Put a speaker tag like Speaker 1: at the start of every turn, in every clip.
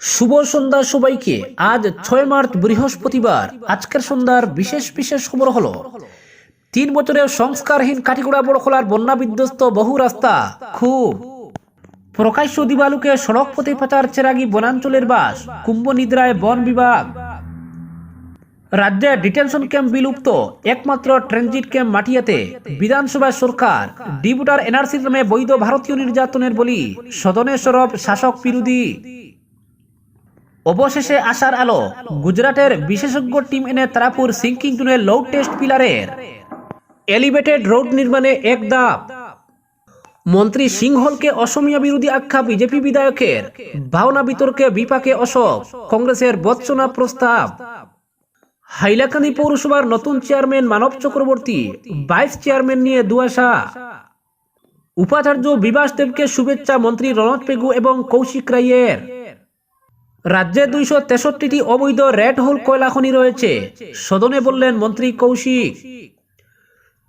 Speaker 1: শুভ সন্ধ্যা সবাইকে। আজ ছয় মার্চ, বৃহস্পতিবার। আজকের সন্ধ্যার বিশেষ বিশেষ খবর হলো, তিন বছরের সংস্কারহীন কাঠিগোড়া বড়খোলার বন্যা বিধ্বস্ত বহু রাস্তা। খুব প্রকাশ্য দিবালুকে সড়ক পথে পাচার চেরাগি বনাঞ্চলের বাস, কুম্ভ নিদ্রায় বন বিভাগ। রাজ্যে ডিটেনশন ক্যাম্প বিলুপ্ত, একমাত্র ট্রানজিট ক্যাম্প মাটিয়াতে। বিধানসভায় সরকার ডিবুটার এনআরসির নামে বৈধ ভারতীয় নির্যাতনের বলি, সদনে সরব শাসক বিরোধী। অবশেষে আসার আলো, গুজরাটের বিশেষজ্ঞ টিম এনে তারাপুর সিঙ্কিং টুনের লো টেস্ট পিলারের এলিভেটেড রোড নির্মাণে এক দাপ মন্ত্রী সিংহলকে অসমিয়া বিরোধী আখ্যা বিজেপি বিধায়কের, ভাওনা বিতর্কে বিপাকে অশোক, কংগ্রেসের বৎসনা প্রস্তাব। হাইলাকান্দি পৌরসভার নতুন chairman Manab Chakraborty, vice chairman নিয়ে দুয়াশা উপাচার্য বিভাস দেবকে শুভেচ্ছা মন্ত্রী রণত পেগু এবং কৌশিক রাইয়ের রাজ্যে দুইশো তেষট্টিটি অবৈধ রেড হোল কয়লা খনি রয়েছে। সদনে বললেন মন্ত্রী কৌশিক।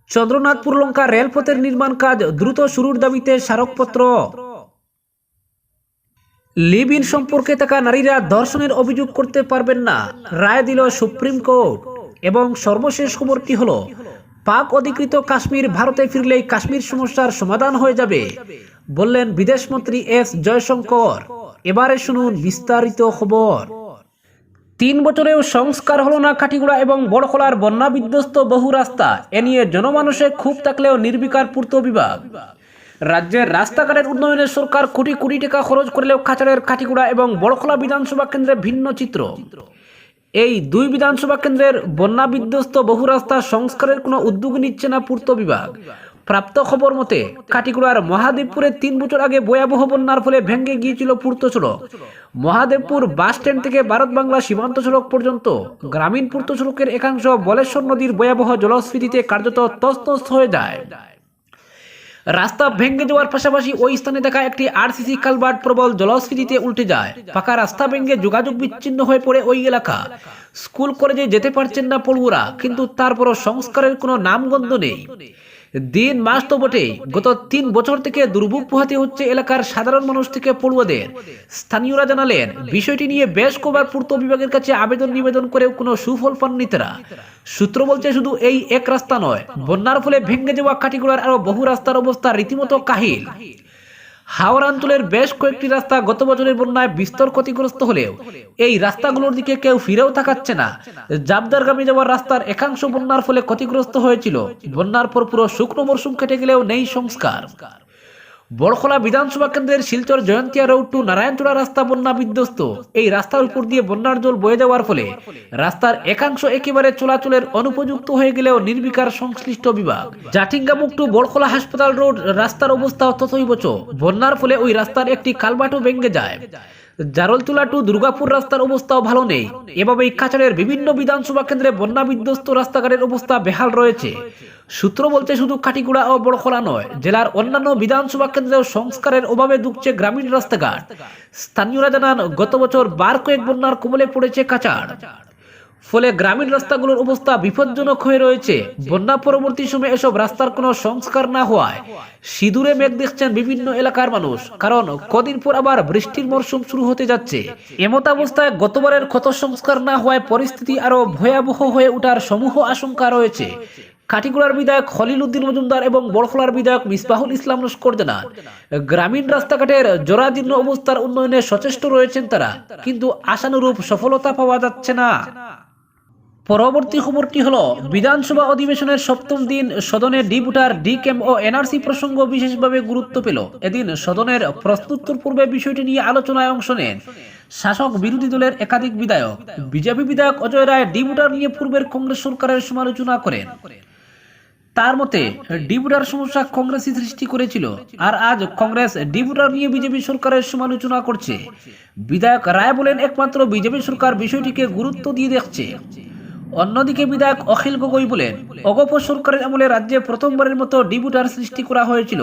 Speaker 1: চন্দ্রনাথপুর লঙ্কা রেলপথের নির্মাণ কাজ দ্রুত শুরুর দাবিতে স্মারকপত্র। লিভ ইন সম্পর্কে থাকা নারীরা ধর্ষণের অভিযোগ করতে পারবেন না, রায় দিল সুপ্রিম কোর্ট। এবং সর্বশেষ খবরটি হলো পাক অধিকৃত কাশ্মীর ভারতে ফিরলেই কাশ্মীর সমস্যার সমাধান হয়ে যাবে, বললেন বিদেশমন্ত্রী এস জয়শঙ্কর। এবারে শুনুন বিস্তারিত খবর। তিন বছরেও সংস্কার হলো না কাঠিগুড়া এবং বড়খোলার বন্যা বিধ্বস্ত বহু রাস্তা। এ নিয়ে জনমানুষে খুব থাকলেও নির্বিকার পূর্ত বিভাগ। রাজ্যের রাস্তাঘাটের উন্নয়নে সরকার কোটি কোটি টাকা খরচ করলেও কাছাড়ের কাঠিগুড়া এবং বড়খোলা বিধানসভা কেন্দ্রে ভিন্ন চিত্র। এই দুই বিধানসভা কেন্দ্রের বন্যা বিধ্বস্ত বহু রাস্তা সংস্কারের কোনো উদ্যোগ নিচ্ছে না পূর্ত বিভাগ। প্রাপ্ত খবর মতে কাটিগুড়ার মহাদেবপুরে তিন বছর আগে ভয়াবহ বন্যার ফলে ভেঙে গিয়েছিল পূর্ত সড়ক। মহাদেবপুর বাস স্ট্যান্ড থেকে ভারত বাংলা সীমান্ত সড়ক পর্যন্ত গ্রামীণ পূর্ত সড়কের একাংশ বলেশ্বর নদীর ভয়াবহ জলস্ফীতিতে কার্যত তস্তস্ত হয়ে যায়। রাস্তা ভেঙে যাওয়ার পাশাপাশি ওই স্থানে দেখা একটি আরসিসি কালভার্ট প্রবল জলস্ফীতিতে উল্টে যায়। ফাঁকা রাস্তা ভেঙে যোগাযোগ বিচ্ছিন্ন হয়ে পড়ে ওই এলাকা। স্কুল কলেজে যেতে পারছেন না পড়ুয়ারা, কিন্তু তারপরও সংস্কারের কোনো নামগন্ধ নেই। দিন মাস তো বটে গত তিন বছর থেকে দুর্ভোগ পোহাতে হচ্ছে এলাকার সাধারণ মানুষ থেকে পড়ুয়াদের। স্থানীয়রা জানালেন, বিষয়টি নিয়ে বেশ কবার পূর্ত বিভাগের কাছে আবেদন নিবেদন করেও কোনো সুফল পাননি তারা। সূত্র বলছে শুধু এই এক রাস্তা নয়, বন্যার ফলে ভেঙে যাওয়া কাটিগুলার আরও বহু রাস্তার অবস্থা রীতিমতো কাহিল। হাওড় অঞ্চলের বেশ কয়েকটি রাস্তা গত বছরের বন্যায় বিস্তর ক্ষতিগ্রস্ত হলেও এই রাস্তাগুলোর দিকে কেউ ফিরেও তাকাচ্ছে না। জাবদারগামী যাওয়ার রাস্তার একাংশ বন্যার ফলে ক্ষতিগ্রস্ত হয়েছিল। বন্যার পর পুরো শুকনো মরশুম কেটে গেলেও নেই সংস্কার। বড়খোলা বিধানসভা কেন্দ্রের শিলচর জয়ন্তিয়া রোড টু নারায়ণচূড়া রাস্তা বন্যা বিধ্বস্ত। এই রাস্তার উপর দিয়ে বন্যার জল বয়ে যাওয়ার ফলে রাস্তার একাংশ একেবারে চলাচলের অনুপযুক্ত হয়ে গেলেও নির্বিকার সংশ্লিষ্ট বিভাগ। জাটিঙ্গামুখ টু বড়খোলা হাসপাতাল রোড রাস্তার অবস্থা তথৈবচ। বন্যার ফলে ওই রাস্তার একটি কালবাটও ভেঙে যায়। জারলতুলা টু দুর্গাপুর রাস্তার অবস্থাও ভালো নেই। এভাবেই কাছাড়ের বিভিন্ন বিধানসভা কেন্দ্রে বন্যা বিধ্বস্ত রাস্তাঘাটের অবস্থা বেহাল রয়েছে। সূত্র বলতে শুধু কাটিগুড়া ও বড়খোলা নয়, জেলার অন্যান্য বিধানসভা কেন্দ্রেও সংস্কারের অভাবে দুঃখছে গ্রামীণ রাস্তাঘাট। স্থানীয়রা জানান, গত বছর বার কয়েক বন্যার কোমলে পড়েছে কাছাড়। ফলে গ্রামীণ রাস্তাগুলোর অবস্থা বিপজ্জনক হয়ে রয়েছে। বন্যা পরবর্তী সময়ে এসব রাস্তার কোনো সংস্কার না হওয়ায় সিঁদুরে মেঘ দেখছেন বিভিন্ন এলাকার মানুষ, কারণ কদিন পর আবার বৃষ্টির মরশুম শুরু হতে যাচ্ছে। এমত অবস্থায় গতবারের ক্ষত সংস্কার না হওয়ায় পরিস্থিতি আরও ভয়াবহ হয়ে ওঠার সমূহ আশঙ্কা রয়েছে। কাটিগুড়ার বিধায়ক খলিল উদ্দিন মজুমদার এবং বড়খোলার বিধায়ক মিসবাহুল ইসলাম লস্কর জানান, গ্রামীণ রাস্তাঘাটের জরাজীর্ণ অবস্থার উন্নয়নে সচেষ্ট রয়েছেন তারা, কিন্তু আশানুরূপ সফলতা পাওয়া যাচ্ছে না। পরবর্তী খবরটি হল, বিধানসভা অধিবেশনের সপ্তম দিন সদনে ডিপুটার ডি ক্যাম্প ও এনআরসি প্রসঙ্গ বিশেষভাবে গুরুত্ব পেল। এদিন সদনের প্রশ্নোত্তর পূর্বে বিষয়টি নিয়ে আলোচনায় অংশ নেন শাসক বিরোধী দলের একাধিক বিধায়ক। বিজেপি বিধায়ক অজয় রায় ডিপুটার নিয়ে পূর্বের কংগ্রেস সরকারের সমালোচনা করেন। তার মতে, ডিপুটার সমস্যা কংগ্রেসই সৃষ্টি করেছিল, আর আজ কংগ্রেস ডিবুটার নিয়ে বিজেপি সরকারের সমালোচনা করছে। বিধায়ক রায় বলেন, একমাত্র বিজেপি সরকার বিষয়টিকে গুরুত্ব দিয়ে দেখছে। অন্যদিকে বিধায়ক অখিল গগৈ বলেন, অগপ সরকারের আমলে রাজ্যে প্রথমবারের মতো ডিবুটার সৃষ্টি করা হয়েছিল।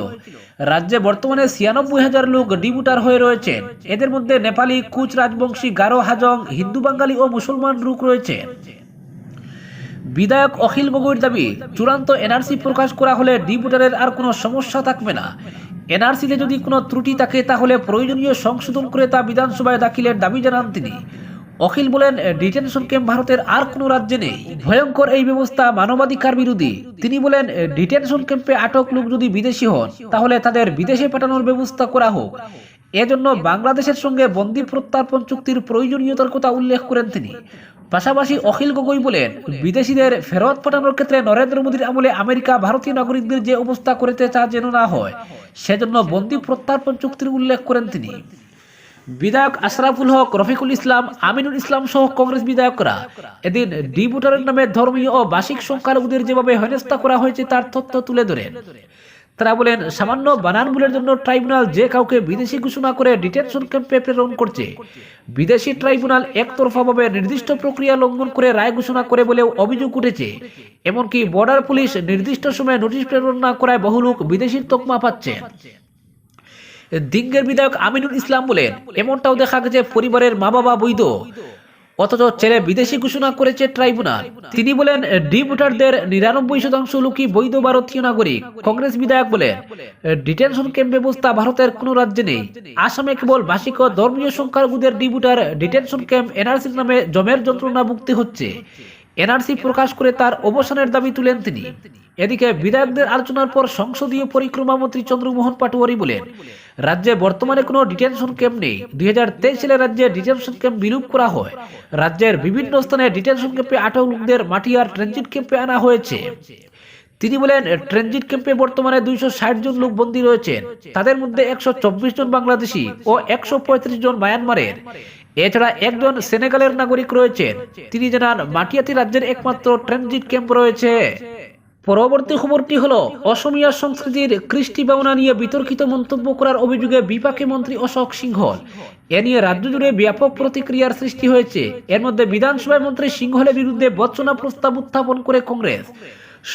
Speaker 1: রাজ্যে বর্তমানে ছিয়ানব্বই হাজার লোক ডিবুটার হয়ে রয়েছেন এদের মধ্যে নেপালি, কুচ রাজবংশী, গারো, হাজং, হিন্দু, বাঙালি ও মুসলমান লোক রয়েছেন বিধায়ক অখিল গগৈর দাবি, চূড়ান্ত এনআরসি প্রকাশ করা হলে ডিবুটারের আর কোনো সমস্যা থাকবে না। এনআরসিতে যদি কোনো ত্রুটি থাকে, তাহলে প্রয়োজনীয় সংশোধন করে তা বিধানসভায় দাখিলের দাবি জানান তিনি। অখিল বলেন ডিটেনশন ক্যাম্প ভারতের আর কোনো রাজ্যে নেই। ভয়ঙ্কর এই ব্যবস্থা মানবাধিকার বিরোধী। তিনি বলেন ডিটেনশন ক্যাম্পে আটক লোক যদি বিদেশি হন, তাহলে তাদের বিদেশে পাঠানোর ব্যবস্থা করা হোক। এজন্য বাংলাদেশের সঙ্গে বন্দি প্রত্যার্পণ চুক্তির প্রয়োজনীয়তার কথা উল্লেখ করেন তিনি। পাশাপাশি অখিল গগৈ বলেন, বিদেশিদের ফেরত পাঠানোর ক্ষেত্রে নরেন্দ্র মোদীর আমলে আমেরিকা ভারতীয় নাগরিকদের যে অবস্থা করেতে তা যেন না হয়, সেজন্য বন্দি প্রত্যার্পণ চুক্তির উল্লেখ করেন তিনি। বিধায়ক আশরাফুল হক, রফিকুল ইসলাম, আমিনুল ইসলাম সহ কংগ্রেস বিধায়করা। এদিন ডি ভোটারের নামে ধর্মীয় ও বার্ষিক সংখ্যালঘুদের যেভাবে হেনস্থা করা হয়েছে, তার তথ্য তুলে ধরেন তারা বলেন, সামান্য বানান ভুলের জন্য ট্রাইব্যুনাল যে কাউকে বিদেশি ঘোষণা করে ডিটেনশন ক্যাম্পে প্রেরণ করছে, বিদেশি ট্রাইব্যুনাল একতরফাভাবে নির্দিষ্ট প্রক্রিয়া লঙ্ঘন করে রায় ঘোষণা করে বলেও অভিযোগ উঠেছে। এমনকি বর্ডার পুলিশ নির্দিষ্ট সময়ে নোটিশ প্রেরণ না করায় বহু লোক বিদেশির তকমা পাচ্ছেন দিঙ্গের বিধায়ক আমিনুল ইসলাম বলেন, এমনটাও দেখা গেছে পরিবারের মা বাবা বৈধ। অথচ ছেলে বিদেশি ঘোষণা করেছে ট্রাইব্যুনাল। তিনি বলেন, ডি ভোটারদের নিরানব্বই শতাংশ লোকই বৈধ ভারতীয় নাগরিক। কংগ্রেস বিধায়ক বলেন, ডিটেনশন ক্যাম্প ব্যবস্থা ভারতের কোনো রাজ্যে নেই। আসামে কেবল ভাষিক ধর্মীয় সংখ্যালঘুদের ডি ভোটার ডিটেনশন ক্যাম্প এনআরসির নামে জমের যন্ত্রণা ভুগতে হচ্ছে। এনআরসি প্রকাশ করে তার অবসানের দাবি তুলেন তিনি। এদিকে বিধায়কদের আলোচনার পর সংসদীয় পরিক্রমা মন্ত্রী চন্দ্রমোহন পাটোয়ারি বলেন, রাজ্যে বর্তমানে কোনো ডিটেনশন ক্যাম্প নেই। দুই হাজার তেইশ সালে রাজ্যে ডিটেনশন ক্যাম্প বিলুপ করা হয়। রাজ্যের বিভিন্ন স্থানে ডিটেনশন ক্যাম্পে আটক লোকদের মাটিয়ার ট্রানজিট ক্যাম্পে আনা হয়েছে। তিনি বলেন, ট্রানজিট ক্যাম্পে বর্তমানে দুইশো ষাট জন লোক বন্দী রয়েছেন। তাদের মধ্যে একশো চব্বিশ জন বাংলাদেশি ও একশো পঁয়ত্রিশ জন মায়ানমারের। এছাড়া একজন সেনেগালের নাগরিক রয়েছেন তিনি জানান মাটিয়াতি রাজ্যের একমাত্র ট্রানজিট ক্যাম্প রয়েছে। পরবর্তী খবরটি হলো, অসমীয়া সংস্কৃতির কৃষ্টি বাউনা নিয়ে বিতর্কিত মন্তব্য করার অভিযোগে বিপাকে মন্ত্রী অশোক সিংহল। এ নিয়ে রাজ্য জুড়ে ব্যাপক প্রতিক্রিয়ার সৃষ্টি হয়েছে। এর মধ্যে বিধানসভায় মন্ত্রী সিংহলের বিরুদ্ধে বচ্চনা প্রস্তাব উত্থাপন করে কংগ্রেস।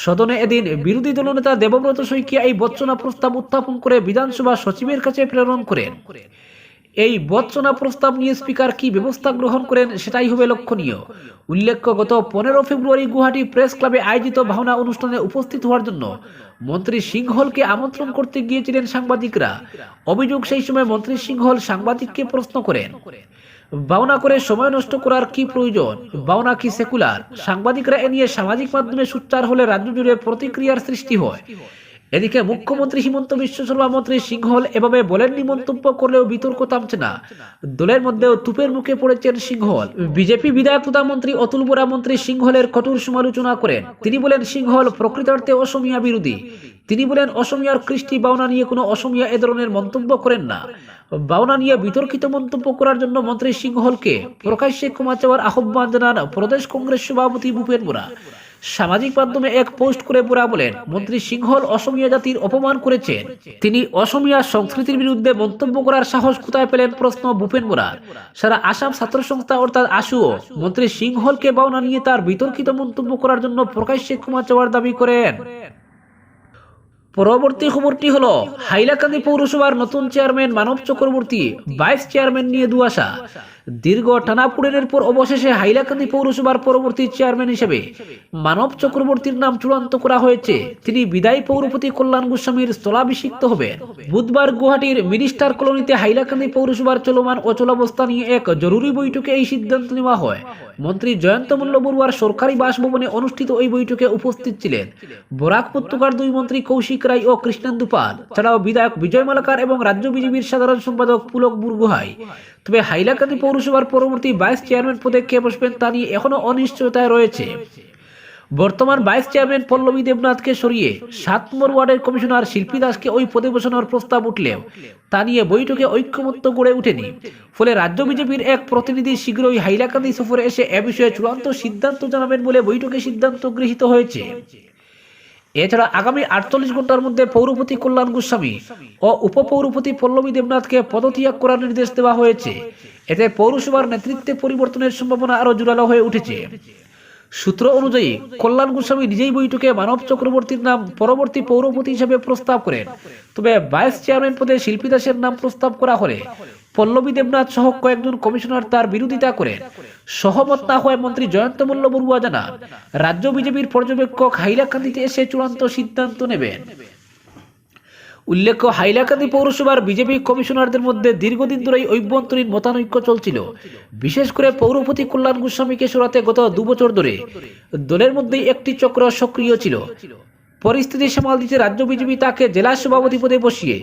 Speaker 1: সদনে এদিন বিরোধী দলনেতা দেবব্রত শইকিয়া এই বচ্চনা প্রস্তাব উত্থাপন করে বিধানসভা সচিবের কাছে প্রেরণ করেন। এই বচ্চনা প্রস্তাব নিয়ে স্পিকার কি ব্যবস্থা গ্রহণ করেন সেটাই হবে লক্ষণীয়। উল্লেখ্য, গত পনেরো ফেব্রুয়ারি গুয়াহাটি প্রেস ক্লাবে আয়োজিত ভাওনা অনুষ্ঠানে উপস্থিত হওয়ার জন্য মন্ত্রী সিংহলকে আমন্ত্রণ করতে গিয়েছিলেন সাংবাদিকরা। অভিযোগ, সেই সময় মন্ত্রী সিংহল সাংবাদিককে প্রশ্ন করেন বাউনা করে সময় নষ্ট করার কি প্রয়োজন? বাউনা কি সেকুলার? সাংবাদিকরা এ নিয়ে সামাজিক মাধ্যমে সোচ্চার হলে রাজ্য জুড়ে প্রতিক্রিয়ার সৃষ্টি হয়। এদিকে মুখ্যমন্ত্রী হিমন্ত বিশ্ব শর্মা মন্ত্রী সিংহল এভাবে বলেননি মন্তব্য করলেও বিতর্ক থামছে না। দলের মধ্যেও তুপের মুখে পড়েছেন সিংহল। বিজেপি বিধায়ক তথা মন্ত্রী অতুল বোরা মন্ত্রী সিংহলের কঠোর সমালোচনা করেন। তিনি বলেন, সিংহল প্রকৃতার্থে অসমিয়া বিরোধী। তিনি বলেন, অসমিয়ার কৃষ্টি বাউনা নিয়ে কোনো অসমিয়া এ ধরনের মন্তব্য করেন না। বাউনা নিয়ে বিতর্কিত মন্তব্য করার জন্য মন্ত্রী সিংহলকে প্রকাশ্যে ক্ষমা চাওয়ার আহ্বান জানান প্রদেশ কংগ্রেস সভাপতি ভূপেন বোরা। সামাজিক মাধ্যমে এক পোস্ট করে বোরা বলেন, মন্ত্রী সিংহল অসমিয়া জাতির অপমান করেছেন। তিনি অসমিয়া সংস্কৃতির বিরুদ্ধে মন্তব্য করার সাহস কোথায় পেলেন প্রশ্ন ভূপেন বোরার সারা আসাম ছাত্র সংস্থা অর্থাৎ আসুও, মন্ত্রী সিংহলকে বাউনা নিয়ে তার বিতর্কিত মন্তব্য করার জন্য প্রকাশ্যে ক্ষমা চাওয়ার দাবি করেন। পরবর্তী খবরটি হলো, হাইলাকান্দি পৌরসভার নতুন chairman Manab Chakraborty, vice chairman নিয়ে দুয়াশা দীর্ঘ টানাপুড়েনের পর অবশেষে হাইলাকান্দি পৌরসভার পরবর্তী চেয়ারম্যান হিসেবে মানব চক্রবর্তীর নাম চূড়ান্ত করা হয়েছে। তিনি বিদায়ী পৌরপতি কল্যাণ গোস্বামীর স্থলাভিষিক্ত হবেন। বুধবার গুয়াহাটির মিনিস্টার কলোনিতে হাইলাকান্দি পৌরসভার চলমান অচলাবস্থা নিয়ে এক জরুরি বৈঠকে এই সিদ্ধান্ত নেওয়া হয়। মন্ত্রী জয়ন্ত মল্ল বড়ুয়ার সরকারি বাসভবনে অনুষ্ঠিত ওই বৈঠকে উপস্থিত ছিলেন। বরাক উপত্যকার দুই মন্ত্রী কৌশিক রায় ও কৃষ্ণেন্দু পাল। ছাড়াও বিধায়ক বিজয় মালাকার এবং রাজ্য বিজেপির সাধারণ সম্পাদক পুলক বুরগুহাই। তবে হাইলাকান্দি পৌরসভার পরবর্তী ভাইস চেয়ারম্যান পদে কে বসবেন তা নিয়ে এখনও অনিশ্চয়তায় রয়েছে। বর্তমান ভাইস চেয়ারম্যান পল্লবী দেবনাথকে সরিয়ে সাত নম্বর ওয়ার্ডের কমিশনার শিল্পী দাসকে ওই পদে বসানোর প্রস্তাব উঠলেও তা নিয়ে বৈঠকে ঐক্যমত্য গড়ে ওঠেনি। ফলে রাজ্য বিজেপির এক প্রতিনিধি শীঘ্রই হাইলাকান্দি সফরে এসে এ বিষয়ে চূড়ান্ত সিদ্ধান্ত জানাবেন বলে বৈঠকে সিদ্ধান্ত গৃহীত হয়েছে। এছাড়া আগামী আটচল্লিশ ঘণ্টার মধ্যে পৌরপতি কল্যাণ গোস্বামী ও উপপৌরপতি পল্লবী দেবনাথকে পদত্যাগ করার নির্দেশ দেওয়া হয়েছে। এতে পৌরসভার নেতৃত্বে পরিবর্তনের সম্ভাবনা আরও জোরালো হয়ে উঠেছে। সূত্র অনুযায়ী, কল্যাণ গোস্বামী নিজেই বৈঠকে মানব চক্রবর্তীর নাম পরবর্তী পৌরপতি হিসেবে প্রস্তাব করেন। তবে ভাইস চেয়ারম্যান পদে শিল্পী দাসের নাম প্রস্তাব করা হলে পল্লবী দেবনাথ সহ কয়েকজন কমিশনার তার বিরোধিতা সহমত না হয়ে মন্ত্রী জয়ন্ত মল্ল বড়ুয়া জানান রাজ্য বিজেপির পর্যবেক্ষক হাইলাকান্দিতে এসে চূড়ান্ত সিদ্ধান্ত নেবেন। উল্লেখ্য, হাইলাকান্দি পৌরসভার বিজেপি কমিশনারদের মধ্যে দীর্ঘদিন ধরেই অভ্যন্তরীণ মতানৈক্য চলছিল। বিশেষ করে পৌরপতি কল্যাণ গোস্বামীকে সরাতে গত দুবছর ধরে দলের মধ্যেই একটি চক্র সক্রিয় ছিল। পরিস্থিতি সামাল দিতে রাজ্য বিজেপি তাকে জেলা সভাপতি পদে বসিয়ে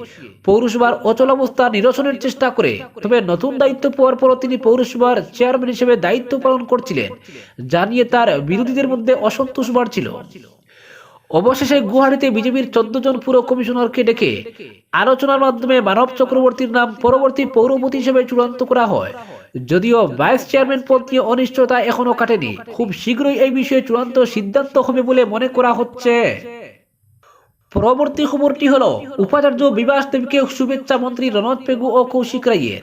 Speaker 1: পৌরসভার অচলাবস্থা নিরসনের চেষ্টা করে। তবে নতুন দায়িত্ব পাওয়ার পরও তিনি পৌরসভার চেয়ারম্যান হিসেবে দায়িত্ব পালন করছিলেন, যা নিয়ে তার বিরোধীদের মধ্যে অসন্তোষ বাড়ছিল। অবশেষে গুয়াহাটিতে বিজেপির চোদ্দ জন পুর কমিশনারকে ডেকে আলোচনার মাধ্যমে মানব চক্রবর্তীর নাম পরবর্তী পৌরপতি হিসেবে চূড়ান্ত করা হয়। যদিও ভাইস চেয়ারম্যান পদ নিয়ে অনিশ্চয়তা এখনও কাটেনি, খুব শীঘ্রই এই বিষয়ে চূড়ান্ত সিদ্ধান্ত হবে বলে মনে করা হচ্ছে। পরবর্তী খবরটি হলো, উপাচার্য বিবাস দেবকে শুভেচ্ছা মন্ত্রী রনজ পেগু ও কৌশিক রাইয়ের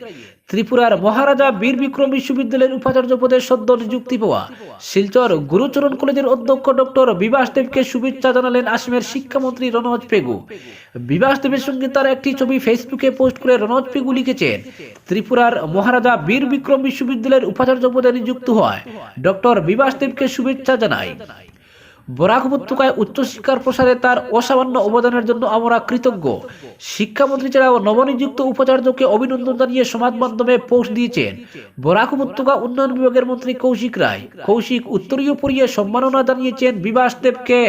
Speaker 1: ত্রিপুরার মহারাজা বীর বিক্রম বিশ্ববিদ্যালয়ের উপাচার্য পদে সদ্য নিযুক্তি পাওয়া শিলচর গুরুচরণ কলেজের অধ্যক্ষ ডক্টর বিবাস দেবকে শুভেচ্ছা জানালেন আসামের শিক্ষামন্ত্রী রনজ পেগু। বিবাস দেবের সঙ্গে তার একটি ছবি ফেসবুকে পোস্ট করে রনজ পেগু লিখেছেন, ত্রিপুরার মহারাজা বীর বিক্রম বিশ্ববিদ্যালয়ের উপাচার্য পদে নিযুক্ত হয় ডক্টর বিবাস দেবকে শুভেচ্ছা জানাই। বরাক উপত্যকায় উচ্চশিক্ষার প্রসারে তার অসামান্য অবদানের জন্য আমরা কৃতজ্ঞ। শিক্ষামন্ত্রী ছাড়াও নবনিযুক্ত উপাচার্যকে অভিনন্দন জানিয়ে সমাজ মাধ্যমে পোস্ট দিয়েছেন। বরাক উপত্যকা উন্নয়ন বিভাগের মন্ত্রী কৌশিক রায়। কৌশিক উত্তরীয় পড়িয়ে সম্মাননা জানিয়েছেন বিবাস দেবকে।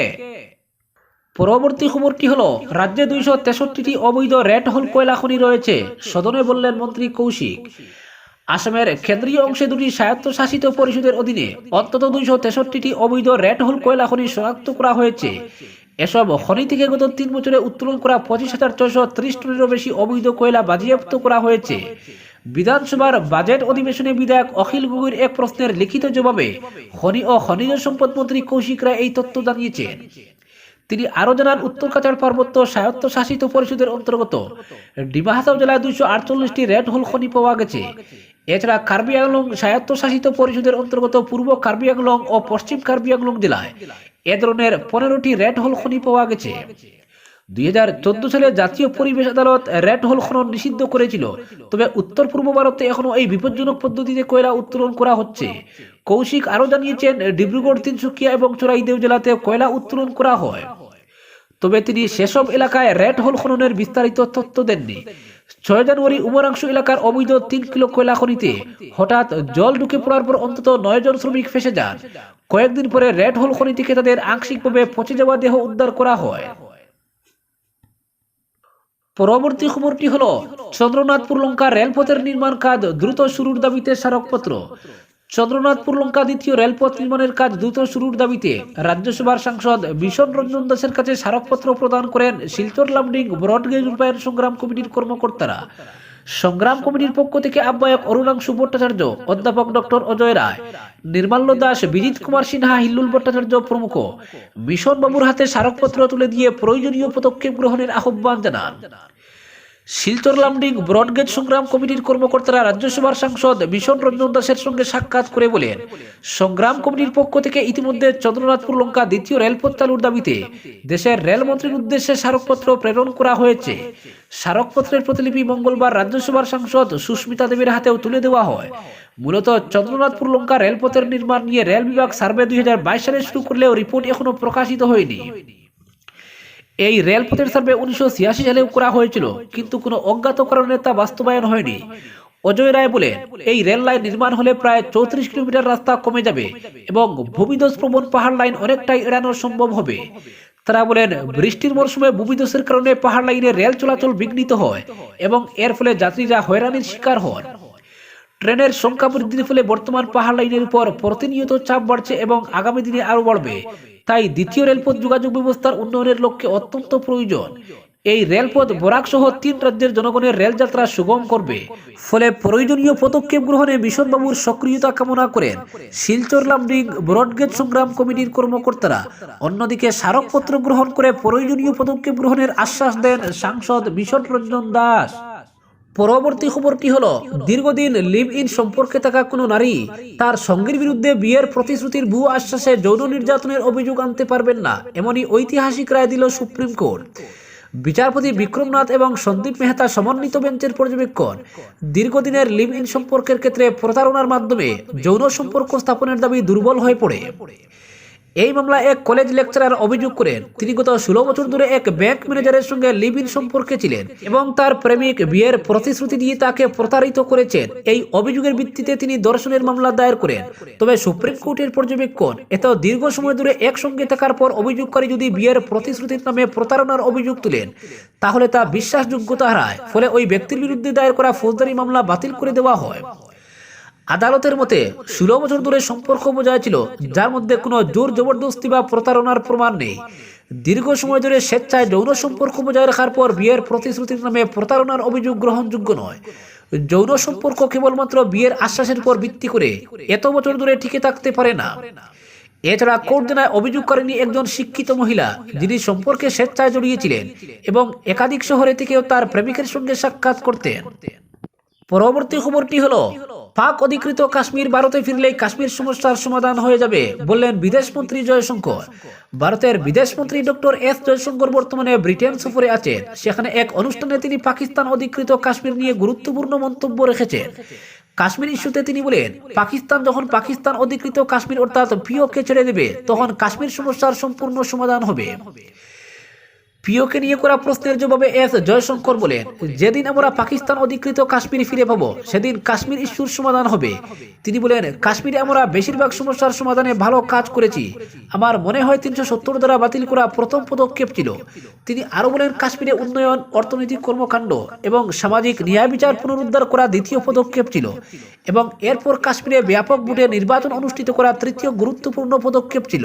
Speaker 1: পরবর্তী খবরটি হলো, রাজ্যে দুইশো তেষট্টিটি অবৈধ রেড হোল কয়লা খনি রয়েছে, সদনে বললেন মন্ত্রী কৌশিক। আসামের কেন্দ্রীয় অংশে দুটি স্বায়ত্তশাসিত পরিষদের অধীনে অন্তত দুইশো তেষট্টিটি অবৈধ রেড হোল কয়লা খনি শনাক্ত করা হয়েছে। এসব খনি থেকে গত তিন বছরে উত্তোলন করা পঁচিশ হাজার ছয়শো ত্রিশ টনেরও বেশি অবৈধ কয়লা বাজেয়াপ্ত করা হয়েছে। বিধানসভার বাজেট অধিবেশনে বিধায়ক অখিল গগৈর এক প্রশ্নের লিখিত জবাবে খনি ও খনিজ সম্পদ মন্ত্রী কৌশিক রায় এই তথ্য জানিয়েছেন। তিনি আরও জানান, উত্তর কাছাড় পার্বত্য স্বায়ত্ত শাসিত পরিষদের অন্তর্গত ডিমাহাসাও জেলায় দুইশো আটচল্লিশটি রেড হোল খনি পাওয়া গেছে। এছাড়া কার্বি আংলং স্বায়ত্ত শাসিত পরিষদের অন্তর্গত পূর্ব কার্বি আংলং ও পশ্চিম কার্বি আংলং জেলায় এ ধরনের পনেরোটি রেড হোল খনি পাওয়া গেছে। দুই হাজার চোদ্দ সালে জাতীয় পরিবেশ আদালত রেড হোল খনন নিষিদ্ধ করেছিল। তবে উত্তর পূর্ব ভারতে এখনও এই বিপজ্জনক পদ্ধতিতে কয়লা উত্তোলন করা হচ্ছে। কৌশিক আরও জানিয়েছেন, ডিব্রুগড়, তিনসুকিয়া এবং চোরাইদেও জেলাতে কয়লা উত্তোলন করা হয়। তবে তিনি সেসব এলাকায় রেড হোল খননের বিস্তারিত তথ্য দেননি। ছয় জানুয়ারি উমরাংশ এলাকার অবৈধ তিন কিলো কয়লা খনিতে হঠাৎ জল ঢুকে পড়ার পর অন্তত নয় জন শ্রমিক ফেসে যান। কয়েকদিন পরে রেড হোল খনি থেকে তাদের আংশিকভাবে পচে যাওয়া দেহ উদ্ধার করা হয়। পরবর্তী খবরটি হল, চন্দ্রনাথপুর লঙ্কা রেলপথের নির্মাণ কাজ দ্রুত শুরুর দাবিতে স্মারকপত্র। চন্দ্রনাথপুর লঙ্কা দ্বিতীয় রেলপথ নির্মাণের কাজ দ্রুত শুরুর দাবিতে রাজ্যসভার সাংসদ ভীষণ রঞ্জন দাসের কাছে স্মারকপত্র প্রদান করেন শিলচর লামডিং ব্রডগেজ রূপায়ণ সংগ্রাম কমিটির কর্মকর্তারা। সংগ্রাম কমিটির পক্ষ থেকে আহ্বায়ক অরুণাংশু ভট্টাচার্য, অধ্যাপক ডক্টর অজয় রায়, নির্মাল্য দাস বিজিত কুমার সিনহা, হিল্লুল ভট্টাচার্য প্রমুখ। মিশন বাবুর হাতে স্মারকপত্র তুলে দিয়ে প্রয়োজনীয় পদক্ষেপ গ্রহণের আহ্বান জানান। শিলচর লামডিং ব্রডগেজ সংগ্রাম কমিটির কর্মকর্তারা রাজ্যসভার সাংসদ মিশন রঞ্জন দাসের সঙ্গে সাক্ষাৎ করে বলেন, সংগ্রাম কমিটির পক্ষ থেকে ইতিমধ্যে চন্দ্রনাথপুর লঙ্কা দ্বিতীয় রেলপথ চালুর দাবিতে দেশের রেলমন্ত্রীর উদ্দেশ্যে স্মারকপত্র প্রেরণ করা হয়েছে। স্মারকপত্রের প্রতিলিপি মঙ্গলবার রাজ্যসভার সাংসদ সুস্মিতা দেবীর হাতেও তুলে দেওয়া হয়। মূলত চন্দ্রনাথপুর লঙ্কা রেলপথের নির্মাণ নিয়ে রেল বিভাগ সার্ভে দুই হাজার বাইশ সালে শুরু করলেও রিপোর্ট এখনও প্রকাশিত হয়নি। এই রেলপথের সার্ভে উনিশশো সালেও করা হয়েছিল, কিন্তু কোনো অজ্ঞাত কারণে তা বাস্তবায়ন হয়নি। অজয় রায় বলেন, এই রেল লাইন নির্মাণ হলে প্রায় চৌত্রিশ কিলোমিটার রাস্তা কমে যাবে এবং ভূমিধস প্রবণ পাহাড় লাইন অনেকটাই এড়ানো সম্ভব হবে। তারা বলেন, বৃষ্টির মরশুমে ভূমিধসের কারণে পাহাড় লাইনে রেল চলাচল বিঘ্নিত হয় এবং এর ফলে যাত্রীরা হয়রানির শিকার হন। ট্রেনের সংখ্যা বৃদ্ধির ফলে বর্তমান পাহাড় লাইনের উপর প্রতিনিয়ত চাপ বাড়ছে এবং আগামী দিনে আরও বাড়বে। তাই দ্বিতীয় রেলপথ যোগাযোগ ব্যবস্থার উন্নয়নের লক্ষ্যে অত্যন্ত প্রয়োজন। এই রেলপথ বরাক সহ তিন রাজ্যের জনগণের রেলযাত্রা সুগম করবে। ফলে প্রয়োজনীয় পদক্ষেপ গ্রহণে মিশনবাবুর সক্রিয়তা কামনা করেন শিলচর লামডিং ব্রডগেজ সংগ্রাম কমিটির কর্মকর্তারা। অন্যদিকে স্মারকপত্র গ্রহণ করে প্রয়োজনীয় পদক্ষেপ গ্রহণের আশ্বাস দেন সাংসদ মিশন রঞ্জন দাস। পরবর্তী খবরটি হলো? দীর্ঘদিন লিভ ইন সম্পর্কে থাকা কোনো নারী তার সঙ্গীর বিরুদ্ধে বিয়ের প্রতিশ্রুতির ভূ আশ্বাসে যৌন নির্যাতনের অভিযোগ আনতে পারবেন না, এমনই ঐতিহাসিক রায় দিল সুপ্রিম কোর্ট। বিচারপতি বিক্রমনাথ এবং সন্দীপ মেহতা সমন্বিত বেঞ্চের পর্যবেক্ষণ, দীর্ঘদিনের লিভ ইন সম্পর্কের ক্ষেত্রে প্রতারণার মাধ্যমে যৌন সম্পর্ক স্থাপনের দাবি দুর্বল হয়ে পড়ে। এই মামলায় এক কলেজ লেকচারার অভিযোগ করেন। তিনি গত ষোলো বছর ধরে এক ব্যাংক ম্যানেজারের সঙ্গে লিভ ইন সম্পর্কে ছিলেন এবং তার প্রেমিক বিয়ের প্রতিশ্রুতি দিয়ে তাকে প্রতারিত করেছেন। এই অভিযোগের ভিত্তিতে তিনি দর্শনের মামলা দায়ের করেন। তবে সুপ্রিম কোর্টের পর্যবেক্ষণ, এত দীর্ঘ সময় ধরে একসঙ্গে থাকার পর অভিযোগকারী যদি বিয়ের প্রতিশ্রুতির নামে প্রতারণার অভিযোগ তুলেন, তাহলে তা বিশ্বাসযোগ্যতা হারায়। ফলে ওই ব্যক্তির বিরুদ্ধে দায়ের করা ফৌজদারি মামলা বাতিল করে দেওয়া হয়। আদালতের মতে ষোলো বছর ধরে সম্পর্ক বজায় ছিল, যার মধ্যে কোনো জোর জবরদস্তি বা প্রতারণার প্রমাণ নেই। দীর্ঘ সময় ধরে স্বেচ্ছায় যৌন সম্পর্ক বজায় রাখার পর বিয়ের প্রতিশ্রুতির নামে প্রতারণার অভিযোগ গ্রহণযোগ্য নয়। যৌন সম্পর্ক কেবলমাত্র বিয়ের আশ্বাসের উপর ভিত্তি করে এত বছর ধরে টিকে থাকতে পারে না। এছাড়া কোর্ট জানায় অভিযোগ করেনি একজন শিক্ষিত মহিলা, যিনি সম্পর্কে স্বেচ্ছায় জড়িয়েছিলেন এবং একাধিক শহরে থেকেও তার প্রেমিকের সঙ্গে সাক্ষাৎ করতেন। পরবর্তী খবরটি হলো পাক অধিকৃত কাশ্মীর ভারতে ফিরলেই কাশ্মীর সমস্যার সমাধান হয়ে যাবে, বললেন বিদেশমন্ত্রী জয়শঙ্কর। ভারতের বিদেশমন্ত্রী ডক্টর এস জয়শঙ্কর বর্তমানে ব্রিটেন সফরে আছেন। সেখানে এক অনুষ্ঠানে তিনি পাকিস্তান অধিকৃত কাশ্মীর নিয়ে গুরুত্বপূর্ণ মন্তব্য রেখেছেন। কাশ্মীর ইস্যুতে তিনি বলেন, পাকিস্তান যখন পাকিস্তান অধিকৃত কাশ্মীর অর্থাৎ পিওকে ছেড়ে দেবে, তখন কাশ্মীর সমস্যার সম্পূর্ণ সমাধান হবে। পিওকে নিয়ে করা প্রশ্নের জবাবে এস জয়শঙ্কর বলেন, যেদিন আমরা পাকিস্তান অধিকৃত কাশ্মীর ফিরে পাবো, সেদিন কাশ্মীর ইস্যুর সমাধান হবে। তিনি বলেন, কাশ্মীরে আমরা বেশিরভাগ সমস্যার সমাধানে ভালো কাজ করেছি। আমার মনে হয় তিনশো সত্তর দ্বারা বাতিল করা প্রথম পদক্ষেপ ছিল। তিনি আরও বলেন, কাশ্মীরে উন্নয়ন, অর্থনৈতিক কর্মকাণ্ড এবং সামাজিক ন্যায় বিচার পুনরুদ্ধার করা দ্বিতীয় পদক্ষেপ ছিল এবং এরপর কাশ্মীরে ব্যাপক ভোটে নির্বাচন অনুষ্ঠিত করা তৃতীয় গুরুত্বপূর্ণ পদক্ষেপ ছিল।